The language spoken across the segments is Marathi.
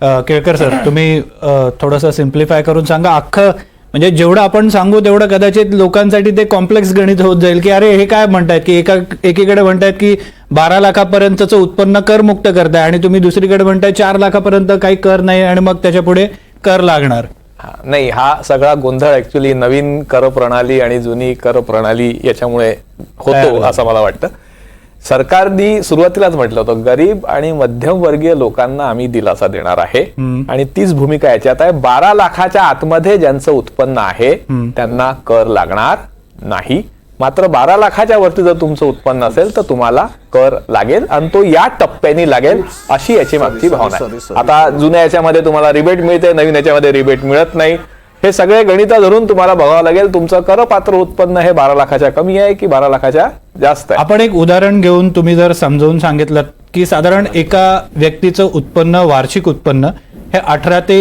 केळकर सर तुम्ही थोडंसं सिम्प्लिफाय करून सांगा. अख्खं म्हणजे जेवढं आपण सांगू तेवढं कदाचित लोकांसाठी ते कॉम्प्लेक्स गणित होत जाईल की अरे हे काय म्हणतायत की एका एकीकडे म्हणतायत की बारा लाखापर्यंतचं उत्पन्न करमुक्त करताय आणि तुम्ही दुसरीकडे म्हणताय चार लाखापर्यंत काही कर नाही आणि मग त्याच्या पुढे कर लागणार. नाही हा सगळा गोंधळ ऍक्च्युली नवीन कर प्रणाली आणि जुनी कर प्रणाली याच्यामुळे होतो असं मला वाटतं. सरकारनी सुरुवातीलाच म्हटलं होतं गरीब आणि मध्यमवर्गीय लोकांना आम्ही दिलासा देणार आहे. आणि तीच भूमिका याच्यात आहे. बारा लाखाच्या आतमध्ये ज्यांचं उत्पन्न आहे त्यांना कर लागणार नाही. मात्र बारा लाखाच्या वरती जर तुमचं उत्पन्न असेल तर तुम्हाला कर लागेल आणि तो या टप्प्याने लागेल अशी याची मागची भावना आहे. आता जुन्या याच्यामध्ये तुम्हाला रिबेट मिळते नवीन याच्यामध्ये रिबेट मिळत नाही. हे सगळे गणित धरून तुम्हाला बघावं लागेल तुमचं करपात्र उत्पन्न हे बारा लाखाच्या कमी आहे की बारा लाखाच्या जास्त आहे? आपण एक उदाहरण घेऊन तुम्ही जर समजावून सांगितलं की साधारण एका व्यक्तीचं उत्पन्न वार्षिक उत्पन्न हे अठरा ते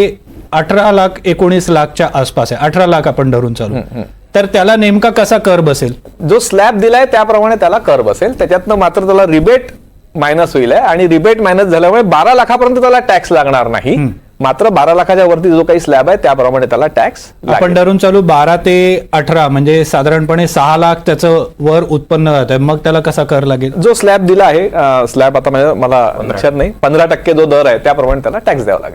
अठरा लाख एकोणीस लाखच्या आसपास आहे. अठरा लाख आपण धरून चालू. तर त्याला नेमका कसा कर बसेल? जो स्लॅब दिलाय त्याप्रमाणे त्याला कर बसेल. त्याच्यातनं मात्र त्याला रिबेट मायनस होईल आणि रिबेट मायनस झाल्यामुळे बारा लाखापर्यंत त्याला टॅक्स लागणार नाही. मात्र बारा लाखाच्या वरती जो काही स्लॅब आहे त्याप्रमाणे त्याला टॅक्स आपण धरून चालू बारा ते अठरा म्हणजे साधारणपणे सहा लाख त्याचं वर उत्पन्न जात. आहे मग त्याला कसा कर लागेल? जो स्लॅब दिला आहे स्लॅब आता मला लक्षात नाही. पंधरा टक्के जो दर आहे त्याप्रमाणे त्याला टॅक्स द्यावा लागेल.